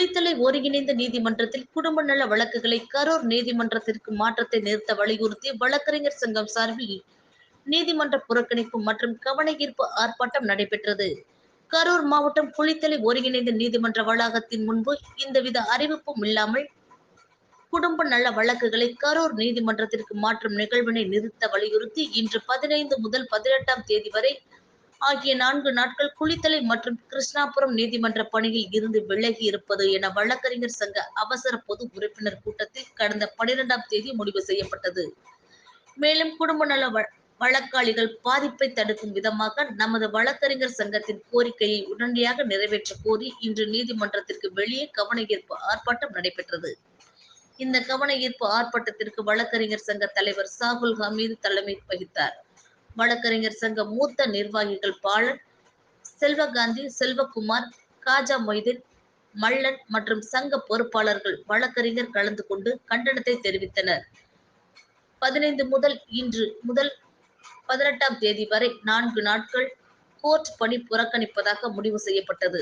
குளித்தலை ஒருங்கிணைந்த நீதிமன்றத்தில் குடும்ப நல வழக்குகளை கரூர் நீதிமன்றத்திற்கு மாற்றத்தை நிறுத்த வலியுறுத்தி வழக்கறிஞர் சங்கம் சார்பில் நீதிமன்ற புறக்கணிப்பு மற்றும் கவன ஈர்ப்பு ஆர்ப்பாட்டம் நடைபெற்றது. கரூர் மாவட்டம் குளித்தலை ஒருங்கிணைந்த நீதிமன்ற வளாகத்தின் முன்பு இந்தவித அறிவிப்பும் இல்லாமல் குடும்ப நல வழக்குகளை கரூர் நீதிமன்றத்திற்கு மாற்றும் நிகழ்வினை நிறுத்த வலியுறுத்தி இன்று பதினைந்து முதல் பதினெட்டாம் தேதி வரை ஆகிய நான்கு நாட்கள் குளித்தலை மற்றும் கிருஷ்ணாபுரம் நீதிமன்ற பணியில் இருந்து விலகி இருப்பது என வழக்கறிஞர் சங்க அவசர பொது உறுப்பினர் கூட்டத்தில் கடந்த பனிரெண்டாம் தேதி முடிவு செய்யப்பட்டது. மேலும் குடும்ப நல வ- வழக்காளிகள் பாதிப்பை தடுக்கும் விதமாக நமது வழக்கறிஞர் சங்கத்தின் கோரிக்கையை உடனடியாக நிறைவேற்ற கோரி இன்று நீதிமன்றத்திற்கு வெளியே கவன ஈர்ப்பு ஆர்ப்பாட்டம் நடைபெற்றது. இந்த கவன ஈர்ப்பு ஆர்ப்பாட்டத்திற்கு வழக்கறிஞர் சங்க தலைவர் சாகுல் ஹமீது தலைமை வகித்தார். வழக்கறிஞர் சங்க மூத்த நிர்வாகிகள் பாலன் செல்வகாந்தி செல்வகுமார் காஜா மொய்தீன் மல்லன் மற்றும் சங்க பொறுப்பாளர்கள் வழக்கறிஞர் கலந்து கொண்டு கண்டனத்தை தெரிவித்தனர். பதினைந்து முதல் இன்று முதல் பதினெட்டாம் தேதி வரை நான்கு நாட்கள் கோர்ட் பணி புறக்கணிப்பதாக முடிவு செய்யப்பட்டது.